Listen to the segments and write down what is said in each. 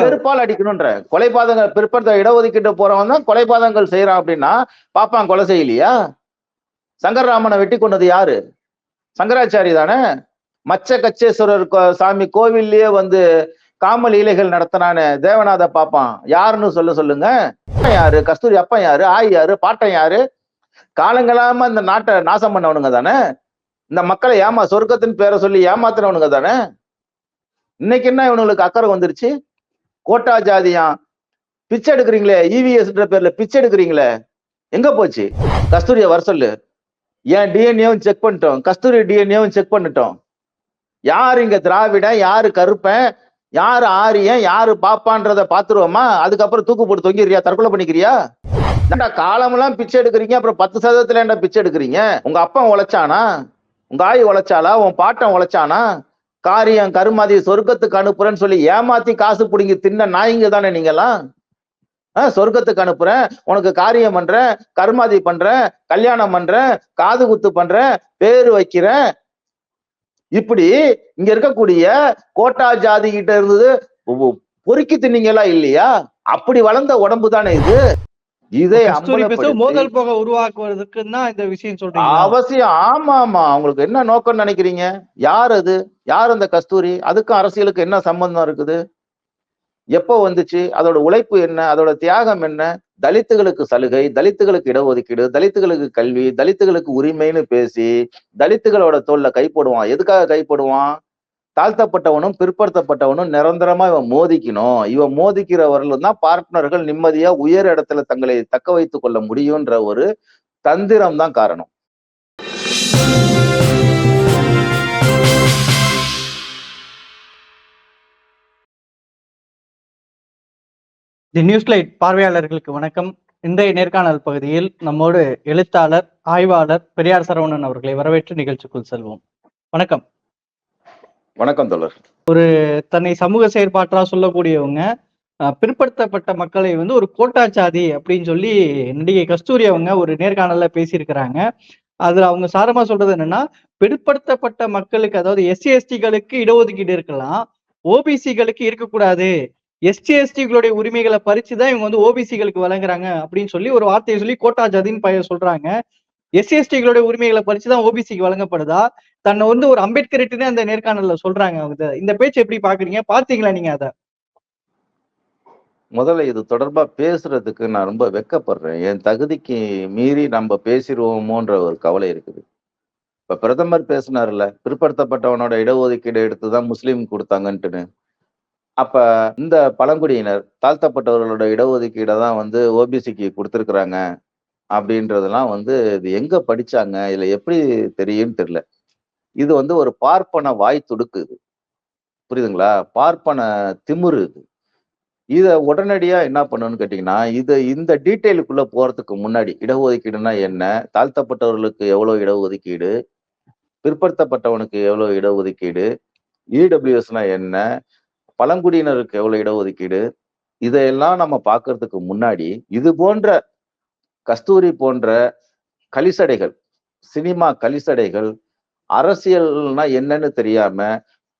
செருப்பால் அடிக்கணும்ன்ற. கொலைபாதங்கள் பிற்படுத்த இடஒதுக்கீட்டு போறவன் தான் கொலைபாதங்கள் செய்யறான் அப்படின்னா பாப்பான் கொலை செய்யலையா? சங்கரராமனை வெட்டி கொண்டது யாரு? சங்கராச்சாரி தானே? மச்ச கச்சேஸ்வரர் கோ- சாமி கோவில்லயே வந்து காமல் இலைகள் நடத்தினானே தேவநாத பாப்பான். யாருன்னு சொல்ல சொல்லுங்க. யாரு? கஸ்தூரி அப்பன் யாரு? ஆய் யாரு? பாட்டன் யாரு? காலங்களாம இந்த நாட்டை நாசம் பண்ணவனுங்க தானே? இந்த மக்களை ஏமா சொர்க்கத்தின் பேரை சொல்லி ஏமாத்தினவனுங்க தானே? இன்னைக்கு என்ன இவனுங்களுக்கு அக்கறை வந்துருச்சு? கோட்டா ஜாதியா? பிச்சை எடுக்கிறீங்களே? இவிஎஸ் பேர்ல பிச்சை எடுக்கிறீங்களே? எங்க போச்சு? கஸ்தூரிய வர சொல்லு. ஏன் டிஎன்ஏவும் செக் பண்ணிட்டோம். கஸ்தூரி டிஎன்ஏவும் செக் பண்ணிட்டோம். யார் இங்க திராவிடன்? யாரு கருப்பன்? யாரு ஆரியன்? யாரு பாப்பான்றத பாத்துருவோமா அதுக்கப்புறம் தூக்கு போட்டு தொங்கிறியா தற்கொலை பண்ணிக்கிறியா? ஏன்டா காலமெல்லாம் பிச்சை எடுக்கிறீங்க? அப்புறம் பத்து சதவீதத்துல என்ன பிச்சை எடுக்கிறீங்க? உங்க அப்பா உழைச்சானா? உங்க ஆய் உழைச்சாளா? உன் பாட்டன் உழைச்சானா? காரியம் கருமாதி சொர்க்கத்துக்கு அனுப்புறேன்னு சொல்லி ஏமாத்தி காசு பிடிங்கி தின்ன நாய்ங்க தானே நீங்கெல்லாம்? ஆஹ் சொர்க்கத்துக்கு அனுப்புறேன் உனக்கு காரியம் பண்றேன் கருமாதி பண்றேன் கல்யாணம் பண்றேன் காது குத்து பண்றேன் பேரு வைக்கிறேன். இப்படி இங்க இருக்கக்கூடிய கோட்டா ஜாதி கிட்ட இருந்தது பொறுக்கி தின்னீங்களா இல்லையா? அப்படி வளர்ந்த உடம்பு தானே இது. இதை மோதல் போக உருவாக்குவதற்கு தான் இந்த விஷயம் சொல்றீங்க அவசியம். ஆமா ஆமா. அவங்களுக்கு என்ன நோக்கம் நினைக்கிறீங்க? யார் அது? யார் அந்த கஸ்தூரி? அதுக்கும் அரசியலுக்கு என்ன சம்பந்தம் இருக்குது? எப்போ வந்துச்சு? அதோட உழைப்பு என்ன? அதோட தியாகம் என்ன? தலித்துகளுக்கு சலுகை தலித்துகளுக்கு இடஒதுக்கீடு தலித்துகளுக்கு கல்வி தலித்துகளுக்கு உரிமைன்னு பேசி தலித்துகளோட தோல்ல கை போடுவான் எதுக்காக கை போடுவான் தாழ்த்தப்பட்டவனும் பிற்படுத்தப்பட்டவனும் நிரந்தரமா இவன் மோதிக்கணும். இவன் மோதிக்கிறவர்கள் தான் பார்ட்னர்கள் நிம்மதியா உயர் இடத்துல தங்களை தக்க வைத்துக் கொள்ள முடியும்ன்ற ஒரு தந்திரம் தான் காரணம். தி நியூஸ் லைட் பார்வையாளர்களுக்கு வணக்கம். இன்றைய நேர்காணல் பகுதியில் நம்மோடு எழுத்தாளர் ஆய்வாளர் பெரியார் சரவணன் அவர்களை வரவேற்று நிகழ்ச்சிக்குள் செல்வோம். வணக்கம். வணக்கம் தோழர். தன்னை சமூக செயற்பாட்டா சொல்லக்கூடியவங்க பிற்படுத்தப்பட்ட மக்களை வந்து ஒரு கோட்டாச்சாதி அப்படின்னு சொல்லி நடிகை கஸ்தூரி அவங்க ஒரு நேர்காணல்ல பேசியிருக்கிறாங்க. அதுல அவங்க சாரமா சொல்றது என்னன்னா பிற்படுத்தப்பட்ட மக்களுக்கு அதாவது எஸ்சி எஸ்டிகளுக்கு இடஒதுக்கீடு இருக்கலாம் ஓபிசிகளுக்கு இருக்கக்கூடாது. எஸ்டி எஸ்டிகளுடைய உரிமைகளை பறிச்சு தான் இவங்க வந்து ஓபிசிகளுக்கு வழங்குறாங்க அப்படின்னு சொல்லி ஒரு வார்த்தையை சொல்லி கோட்டாச்சாதின்னு பய சொல்றாங்க. எஸ்சி எஸ்டிகளுடைய உரிமைகளை பறிச்சு தான் ஓபிசிக்கு வழங்கப்படுதா? தன்னை வந்து ஒரு அம்பேத்கர்ட்டுன்னு அந்த நேர்காணல்ல சொல்றாங்க அவங்க. இந்த பேச்சு எப்படி பாக்குறீங்க? பாத்தீங்களா நீங்க அத? முதல்ல இது தொடர்பா பேசுறதுக்கு நான் ரொம்ப வெட்கப்படுறேன் என் தகுதிக்கு மீறி நம்ம பேசிடுவோமோன்ற ஒரு கவலை இருக்குது. இப்ப பிரதமர் பேசினார்ல பிற்படுத்தப்பட்டவனோட இடஒதுக்கீடு எடுத்துதான் முஸ்லீம் கொடுத்தாங்கன்ட்டுன்னு. அப்ப இந்த பழங்குடியினர் தாழ்த்தப்பட்டவர்களோட இடஒதுக்கீடை தான் வந்து ஓபிசிக்கு கொடுத்துருக்குறாங்க. அப்படின்றதெல்லாம் வந்து இது எங்க படிச்சாங்க? இதுல எப்படி தெரியும்னு தெரியல. இது வந்து ஒரு பார்ப்பன வாய் துடுக்கு இது. புரியுதுங்களா? பார்ப்பன திமுரு இது. இதை உடனடியா என்ன பண்ணணும்னு கேட்டீங்கன்னா இது இந்த டீட்டெயிலுக்குள்ள போறதுக்கு முன்னாடி இடஒதுக்கீடுனா என்ன? தாழ்த்தப்பட்டவர்களுக்கு எவ்வளவு இடஒதுக்கீடு? பிற்படுத்தப்பட்டவனுக்கு எவ்வளவு இடஒதுக்கீடு? இடபிள்யூஎஸ்னா என்ன? பழங்குடியினருக்கு எவ்வளவு இடஒதுக்கீடு? இதையெல்லாம் நம்ம பார்க்கறதுக்கு முன்னாடி இது போன்ற கஸ்தூரி போன்ற கலிசடைகள் சினிமா கலிசடைகள் அரசியல்னா என்னன்னு தெரியாம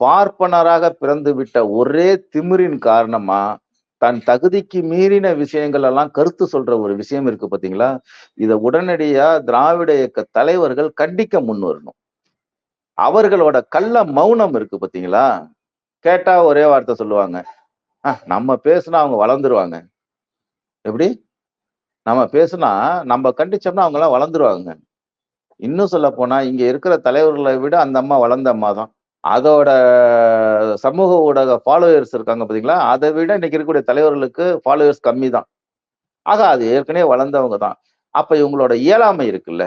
பார்ப்பனராக பிறந்து விட்ட ஒரே திமிரின் காரணமா தன் தகுதிக்கு மீறின விஷயங்கள் எல்லாம் கருத்து சொல்ற ஒரு விஷயம் இருக்கு பாத்தீங்களா? இதை உடனடியா திராவிட இயக்க தலைவர்கள் கண்டிக்க முன் வரணும் அவர்களோட கள்ள மௌனம் இருக்கு பாத்தீங்களா? கேட்டா ஒரே வார்த்தை சொல்லுவாங்க. நம்ம பேசுனா அவங்க வளர்ந்துருவாங்க. எப்படி? நம்ம பேசுனா நம்ம கண்டிச்சோம்னா அவங்கெல்லாம் வளர்ந்துருவாங்க. இன்னும் சொல்ல போனா இங்க இருக்கிற தலைவர்களை விட அந்த அம்மா வளர்ந்த அம்மா தான். அதோட சமூக ஊடக ஃபாலோவர்ஸ் இருக்காங்க பாத்தீங்களா? அதை விட இன்னைக்கு இருக்கக்கூடிய தலைவர்களுக்கு ஃபாலோவர்ஸ் கம்மி தான். ஆக அது ஏற்கனவே வளர்ந்தவங்க தான். அப்ப இவங்களோட இயலாமை இருக்குல்ல?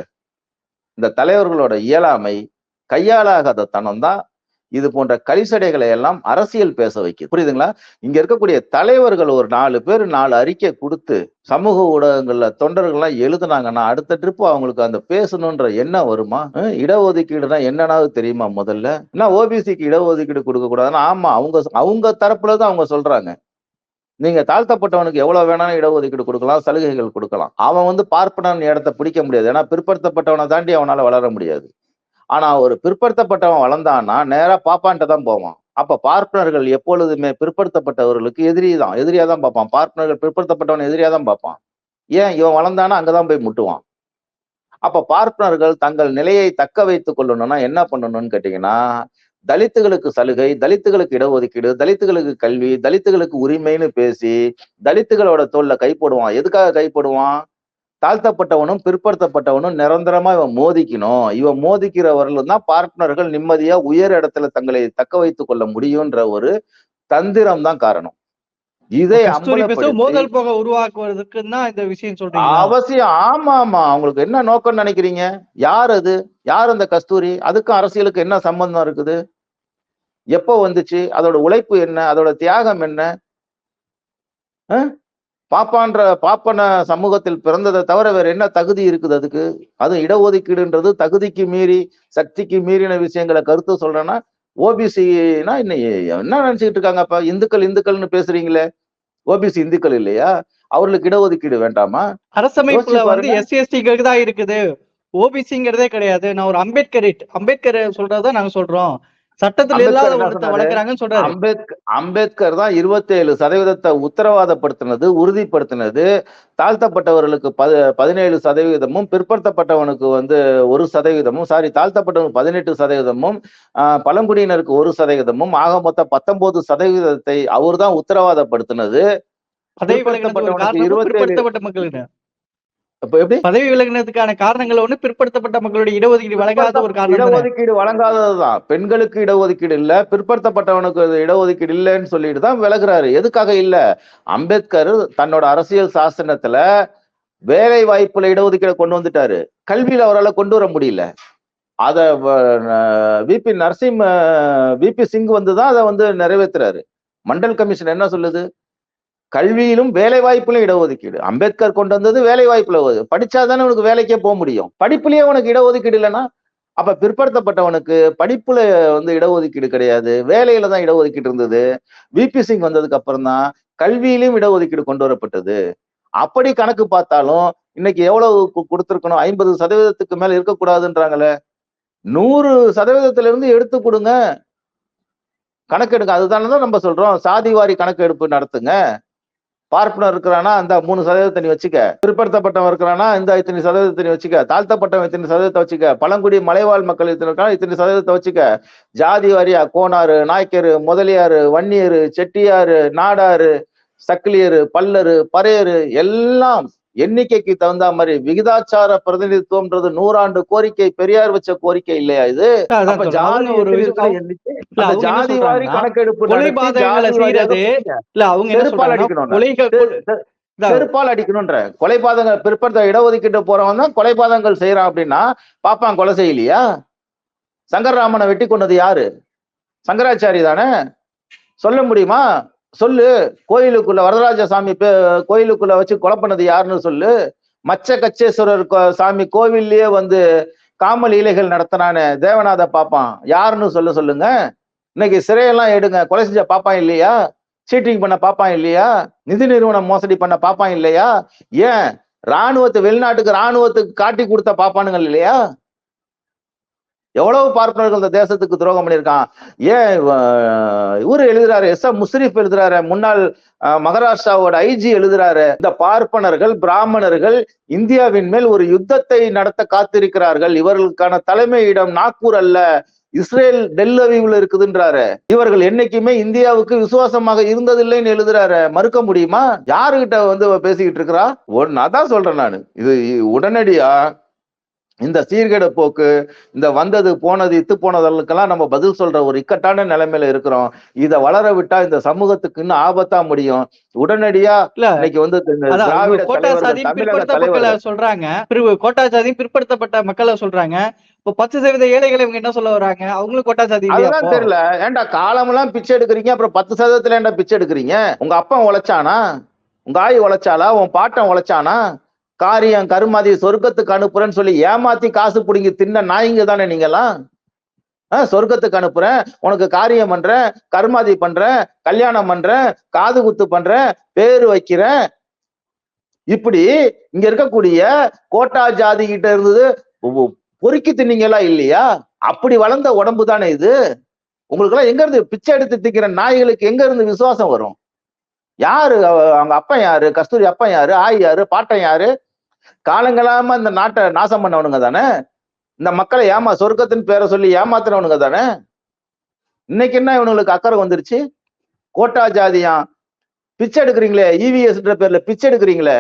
இந்த தலைவர்களோட இயலாமை கையாளாகாத தனம் தான் இது போன்ற கலிசடைகளை எல்லாம் அரசியல் பேச வைக்குது. புரியுதுங்களா? இங்க இருக்கக்கூடிய தலைவர்கள் ஒரு நாலு பேர் நாலு அறிக்கை கொடுத்து சமூக ஊடகங்கள்ல தொண்டர்கள்லாம் எழுதுனாங்கன்னா அடுத்த ட்ரிப்பு அவங்களுக்கு அந்த பேசணுன்ற எண்ணம் வருமா? இடஒதுக்கீடுனா என்னன்னாவது தெரியுமா முதல்ல? என்ன ஓபிசிக்கு இடஒதுக்கீடு கொடுக்க கூடாதுன்னா ஆமா அவங்க அவங்க தரப்புல தான் அவங்க சொல்றாங்க. நீங்க தாழ்த்தப்பட்டவனுக்கு எவ்வளவு வேணாலும் இடஒதுக்கீடு கொடுக்கலாம் சலுகைகள் கொடுக்கலாம். அவன் வந்து பார்ப்பனன் இடத்த பிடிக்க முடியாது. ஏன்னா பிற்படுத்தப்பட்டவனை தாண்டி அவனால வளர முடியாது. ஆனா ஒரு பிற்படுத்தப்பட்டவன் வளர்ந்தான்னா நேரா பாப்பான்ட்ட தான் போவான். அப்ப பார்ப்பனர்கள் எப்பொழுதுமே பிற்படுத்தப்பட்டவர்களுக்கு எதிரி தான். எதிரியா தான் பார்ப்பான். பார்ப்பனர்கள் பிற்படுத்தப்பட்டவன் எதிரியா தான் பார்ப்பான். ஏன்? இவன் வளர்ந்தானா அங்கதான் போய் முட்டுவான். அப்ப பார்ப்பனர்கள் தங்கள் நிலையை தக்க வைத்துக் கொள்ளணும்னா என்ன பண்ணணும்னு கேட்டீங்கன்னா தலித்துகளுக்கு சலுகை தலித்துகளுக்கு இடஒதுக்கீடு தலித்துகளுக்கு கல்வி தலித்துகளுக்கு உரிமைன்னு பேசி தலித்துகளோட தோல்ல கை போடுவான். எதுக்காக கை போடுவான்? தாழ்த்தப்பட்டவனும் பிற்படுத்தப்பட்டவனும் நிரந்தரமா இவன் மோதிக்கணும். இவன் மோதிக்கிறவர்கள் தான் பார்ட்னர்கள் நிம்மதியா உயர் இடத்துல தங்களை தக்க வைத்துக் கொள்ள முடியும்ன்ற ஒரு தந்திரம் தான் காரணம். இதை மோதல் போக உருவாக்குவதற்கு தான் இந்த விஷயம் சொல்றீங்க அவசியம் ஆமா ஆமா அவங்களுக்கு என்ன நோக்கம் நினைக்கிறீங்க? யார் அது? யார் அந்த கஸ்தூரி? அதுக்கும் அரசியலுக்கு என்ன சம்பந்தம் இருக்குது? எப்போ வந்துச்சு? அதோட உழைப்பு என்ன? அதோட தியாகம் என்ன? பாப்பான்ற பாப்பன சமூகத்தில் பிறந்ததை தவிர வேற என்ன தகுதி இருக்குது அதுக்கு? அது இடஒதுக்கீடுன்றது தகுதிக்கு மீறி சக்திக்கு மீறின விஷயங்களை கருத்து சொல்றேன்னா ஓபிசினா இன்னும் என்ன நினைச்சுக்கிட்டு இருக்காங்க அப்ப இந்துக்கள் இந்துக்கள்னு பேசுறீங்களே. ஓபிசி இந்துக்கள் இல்லையா? அவர்களுக்கு இடஒதுக்கீடு வேண்டாமா? அரசமைப்புல வந்து. எஸ்சி எஸ்டிகளுக்கு தான் இருக்குது. ஓபிசிங்கிறதே கிடையாது. நான் ஒரு அம்பேத்கரிட் அம்பேத்கர் சொல்றதை நாங்க சொல்றோம். சட்டத்துல இல்லாத? வளர்க்குறாங்கன்னு சொல்றாரு. அம்பேத்கர் அம்பேத்கர் தான் இருபத்தேழு சதவீதத்தை உத்தரவாதப்படுத்தினது உறுதிப்படுத்தினது. தாழ்த்தப்பட்டவர்களுக்கு பத பதினேழு சதவீதமும் பிற்படுத்தப்பட்டவனுக்கு வந்து ஒரு சதவீதமும் சாரி தாழ்த்தப்பட்டவனுக்கு பதினெட்டு சதவீதமும் ஆஹ், பழங்குடியினருக்கு ஒரு சதவீதமும் ஆக மொத்தம் பத்தொன்பது சதவீதத்தை அவர் தான் உத்தரவாதப்படுத்தினது பிற்படுத்தப்பட்டவனுக்கு காரணம் 27 பிற்படுத்தப்பட்ட மக்களுக்கு. அப்ப எப்படி? பதவி விலகினதுக்கான காரணங்கள் ஒண்ணு பிற்படுத்தப்பட்ட மக்களுடைய இடஒதுக்கீடு வழங்காத ஒரு காரணம். இடஒதுக்கீடு வழங்காததுதான். பெண்களுக்கு இடஒதுக்கீடு இல்ல பிற்படுத்தப்பட்டவனுக்கு இடஒதுக்கீடு இல்லைன்னு சொல்லிட்டு தான் விலகுறாரு. எதுக்காக இல்ல? அம்பேத்கர் தன்னோட அரசியல் சாசனத்துல வேலை வாய்ப்புல இடஒதுக்கீடு கொண்டு வந்துட்டாரு. கல்வியில அவரால் கொண்டு வர முடியல. அத விபி நரசிம்ம விபி சிங் வந்து தான் அதை வந்து நிறைவேத்துறாரு. மண்டல் கமிஷன் என்ன சொல்லுது? கல்வியிலும் வேலை வாய்ப்புலையும் இடஒதுக்கீடு. அம்பேத்கர் கொண்டு வந்தது வேலை வாய்ப்புல படிச்சாதானே உனக்கு வேலைக்கே போக முடியும். படிப்புலயே உனக்கு இடஒதுக்கீடு இல்லைன்னா அப்ப பிற்படுத்தப்பட்டவனுக்கு படிப்புல வந்து இடஒதுக்கீடு கிடையாது. வேலையில தான் இடஒதுக்கீடு இருந்தது. விபி சிங் வந்ததுக்கு அப்புறம் தான் கல்வியிலும் இடஒதுக்கீடு கொண்டு வரப்பட்டது. அப்படி கணக்கு பார்த்தாலும் இன்னைக்கு எவ்வளவு கொடுத்துருக்கணும்? ஐம்பது சதவீதத்துக்கு மேல இருக்கக்கூடாதுன்றாங்களே. நூறு சதவீதத்துல இருந்து எடுத்து கொடுங்க. கணக்கெடுங்க. அதுதானே தான் நம்ம சொல்றோம். சாதிவாரி கணக்கு எடுப்பு நடத்துங்க. பார்ப்பனர் இருக்கிறானா? அந்த மூணு சதவீதத்தை நீ வச்சுக்க. பிற்படுத்தப்பட்டவன் இருக்கிறானா? இந்த இத்தனை சதவீதத்தை நீ வச்சுக்க. தாழ்த்தப்பட்டவன் இத்தனை சதவீதத்தை வச்சுக்க. பழங்குடி மலைவாழ் மக்கள் இத்தனை இருக்கானா இத்தனை சதவீதத்தை வச்சுக்க. ஜாதி வாரியா கோனாறு நாய்க்கரு முதலியாரு வன்னியரு செட்டியாரு நாடாறு சக்கிலியரு பல்லரு பறையரு எல்லாம் எண்ணிக்கைக்கு தகுந்த மாதிரி விகிதாச்சார பிரதிநிதித்துவம்ன்றது நூறாண்டு கோரிக்கை பெரியார் வச்ச கோரிக்கை இல்லையா இது. ஜாதி ஒரு ஜாதி வாரி கணக்கெடுப்பு. இல்ல அவங்க செருப்பால் இல்ல, செருப்பால் அடிக்கணும்ன்ற. கொலைபாதங்கள் பிற்படுத்த இடஒதுக்கீட்டு போறவன் தான் கொலைபாதங்கள் செய்யறான் அப்படின்னா பாப்பான் கொலை செய்யலையா? சங்கரராமனை வெட்டி கொண்டது யாரு? சங்கராச்சாரி தானே? சொல்ல முடியுமா? சொல்லு கோயிலுக்குள்ள வரதராஜ சாமி பே- கோயிலுக்குள்ள வச்சு கொலை பண்ணது யாருன்னு சொல்லு. மச்ச கச்சேஸ்வரர் கோ- சாமி கோவில்லயே வந்து காமல் இலைகள் நடத்தினானே தேவநாத பாப்பான். யாருன்னு சொல்ல சொல்லுங்க. இன்னைக்கு சிறையெல்லாம் எடுங்க. கொலை செஞ்ச பாப்பான் இல்லையா? சீட்டிங் பண்ண பாப்பான் இல்லையா? நிதி நிறுவனம் மோசடி பண்ண பாப்பான் இல்லையா? ஏன்? ராணுவத்தை வெளிநாட்டுக்கு ராணுவத்துக்கு காட்டி கொடுத்த பாப்பானுங்கள் இல்லையா? எவ்வளவு பார்ப்பனர்கள் இந்த தேசத்துக்கு துரோகம் பண்ணியிருக்கான்? ஏன் இவர் இவரு எழுதுறாரு எஸ் எம் முஸ்ரீப் எழுதுறாரு முன்னாள் அஹ், மகாராஷ்டிராவோட ஐஜி எழுதுறாரு. இந்த பார்ப்பனர்கள் பிராமணர்கள் இந்தியாவின் மேல் ஒரு யுத்தத்தை நடத்த காத்திருக்கிறார்கள். இவர்களுக்கான தலைமையிடம் நாக்பூர் அல்ல இஸ்ரேல் டெல்லவிவில் இருக்குதுன்றாரு. இவர்கள் என்னைக்குமே இந்தியாவுக்கு விசுவாசமாக இருந்ததில்லைன்னு எழுதுறாரு. மறுக்க முடியுமா? யாருகிட்ட வந்து பேசிக்கிட்டு இருக்கிறா? ஒன்னு அதான் சொல்றேன் நான். இது உடனடியா இந்த சீர்கேட போக்கு இந்த வந்தது போனது இத்து போனதற்கெல்லாம் நம்ம பதில் சொல்ற ஒரு இக்கட்டான நிலைமையில இருக்கிறோம். இத வளர விட்டா இந்த சமூகத்துக்கு இன்னும் ஆபத்தா முடியும். உடனடியா இன்னைக்கு வந்து மக்களை சொல்றாங்க. கோட்டா சாதியும் பிற்படுத்தப்பட்ட மக்களை சொல்றாங்க. இப்போ பத்து சதவீத ஏழைகளை இவங்க என்ன சொல்ல வராங்க? அவங்களும் கோட்டா சாதி அதுதான்? தெரியல. ஏன்டா காலமெல்லாம் பிச்சை எடுக்கிறீங்க? அப்புறம் பத்து சதவீதத்துல ஏன்டா பிச்சை எடுக்கிறீங்க? உங்க அப்பா உழைச்சானா? உங்க ஆய் உழைச்சாளா? உன் பாட்டன் உழைச்சானா? காரியம் கருமாதி சொர்க்கத்துக்கு அனுப்புறேன்னு சொல்லி ஏமாத்தி காசு பிடிங்கி தின்ன நாய்ங்க தானே நீங்கெல்லாம்? ஆஹ் சொர்க்கத்துக்கு அனுப்புறேன் உனக்கு காரியம் பண்றேன் கருமாதி பண்றேன் கல்யாணம் பண்றேன் காது குத்து பண்றேன் பேரு வைக்கிறேன். இப்படி இங்க இருக்கக்கூடிய கோட்டா ஜாதி கிட்ட இருந்தது பொறுக்கி தின்னீங்களா இல்லையா? அப்படி வளர்ந்த உடம்பு தானே இது. உங்களுக்கு எல்லாம் எங்க இருந்து பிச்சை எடுத்து திக்கிற நாய்களுக்கு எங்க இருந்து விசுவாசம் வரும்? யாரு அவங்க அப்பன் யாரு கஸ்தூரி அப்பன் யாரு ஆய் யாரு பாட்டன் யாரு? காலங்களாம இந்த நாட்டை நாசம் பண்ணவனுங்க தானே? இந்த மக்களை ஏமா சொர்க்கத்தின் பேரை சொல்லி ஏமாத்துறவனுங்க தானே? இன்னைக்கு என்ன இவனுங்களுக்கு அக்கறை வந்துருச்சு? கோட்டா ஜாதியா? பிச்சை எடுக்கிறீங்களே இவிஎஸ்ன்ற பேர்ல பிச்சை எடுக்கிறீங்களே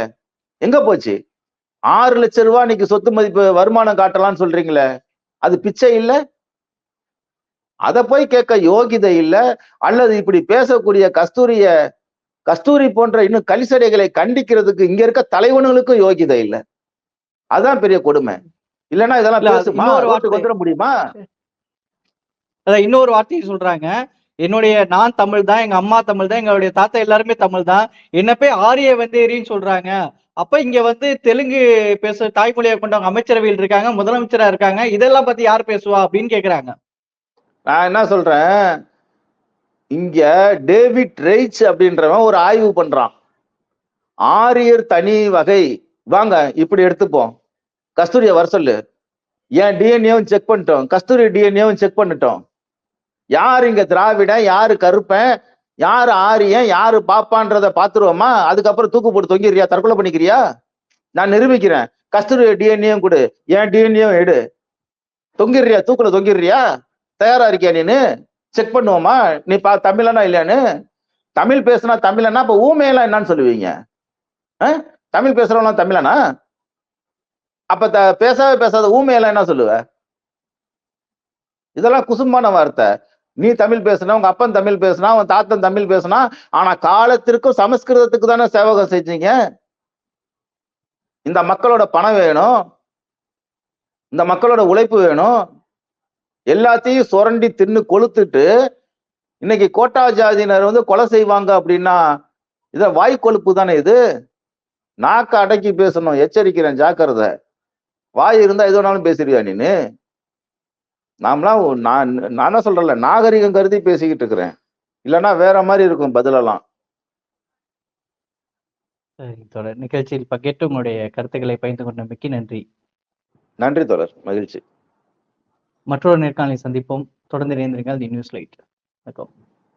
எங்க போச்சு? ஆறு லட்சம் ரூபாய் இன்னைக்கு சொத்து மதிப்பு வருமானம் காட்டலாம்னு சொல்றீங்களே அது பிச்சை இல்ல? அத போய் கேட்க யோகிதை இல்ல அல்லது இப்படி பேசக்கூடிய கஸ்தூரிய கஸ்தூரி போன்ற இன்னும் கலிசடைகளை கண்டிக்கிறதுக்கு இங்க இருக்க தலைவனுங்களுக்கும் யோகிதை இல்லை. அதான் பெரிய கொடுமை. இல்லைன்னா இதெல்லாம் பேசுமா? ரோட்டுக்கு வார்த்தை. வந்துட முடியுமா? அதான் இன்னொரு வார்த்தையை சொல்றாங்க. என்னுடைய நான் தமிழ் தான் எங்க அம்மா தமிழ் தான் எங்களுடைய தாத்தா எல்லாருமே தமிழ் தான் என்ன போய் ஆரிய வந்தேரின்னு சொல்றாங்க. அப்ப இங்க வந்து தெலுங்கு பேச தாய்மொழியை கொண்டவங்க அமைச்சரவையில் இருக்காங்க முதலமைச்சரா இருக்காங்க. இதெல்லாம் பத்தி யார் பேசுவா அப்படின்னு கேக்குறாங்க. நான் என்ன சொல்றேன்? இங்க டேவிட் ரெய்ச் அப்படின்றவன் ஒரு ஆய்வு பண்றான். ஆரியர் தனி வகை. வாங்க இப்படி எடுத்துப்போம். கஸ்தூரியை வர சொல்லு. ஏன் டிஎன்ஏவும் செக் பண்ணிட்டோம். கஸ்தூரி டிஎன்ஏவும் செக் பண்ணிட்டோம். யார் இங்க திராவிடன் யாரு கருப்பன் யாரு ஆரியன் யாரு பாப்பான்றத பாத்துருவோமா அதுக்கப்புறம் தூக்கு போட்டு தொங்கிறியா தற்கொலை பண்ணிக்கிறியா? நான் நிரூபிக்கிறேன். கஸ்தூரி டிஎன்ஏவும் கொடு. ஏன் டிஎன்ஏவும் எடு. தொங்கிடுறியா? தூக்குல தொங்கிடுறியா? தயாரா இருக்கியா நீனு? செக் பண்ணுவோமா? நீ பா தமிழனா இல்லையான்னு தமிழ் பேசுனா தமிழனா? அப்ப ஊமையெல்லாம் என்னன்னு சொல்லுவீங்க. ஆ? தமிழ் பேசுறவங்களாம் தமிழனா? அப்ப த பேசாத பேசாத ஊமையெல்லாம் என்ன சொல்லுவ? இதெல்லாம் குசும்பான வார்த்தை. நீ தமிழ் பேசுன உங்க அப்பன் தமிழ் பேசுனா உன் தாத்தன் தமிழ் பேசுனா ஆனா காலத்திற்கும் சமஸ்கிருதத்துக்கு தானே சேவகம் செஞ்சீங்க? இந்த மக்களோட பணம் வேணும். இந்த மக்களோட உழைப்பு வேணும். எல்லாத்தையும் சுரண்டி தின்னு கொளுத்துட்டு இன்னைக்கு கோட்டா ஜாதியினர் வந்து கொலை செய்வாங்க அப்படின்னா இத வாய் கொழுப்பு தானே இது? நாக்க அடக்கி பேசணும். எச்சரிக்கிறேன் ஜாக்கிரதை. வாய் இருந்தா எது வேணாலும் பேசிடுவியா நீனு? நாமலாம் நான் நான் என்ன சொல்றேன்ல நாகரிகம் கருதி பேசிக்கிட்டு இருக்கிறேன். இல்லைன்னா வேற மாதிரி இருக்கும் பதிலெல்லாம். சரி தொடர் நிகழ்ச்சியில் பங்கேற்று உங்களுடைய கருத்துக்களை பகிர்ந்து கொண்டமைக்கு நன்றி. நன்றி தொடர் மகிழ்ச்சி. மற்றொரு நேர்காணலை சந்திப்போம். தொடர்ந்து இணைந்திருங்கள் தி நியூஸ் லைட். வணக்கம்.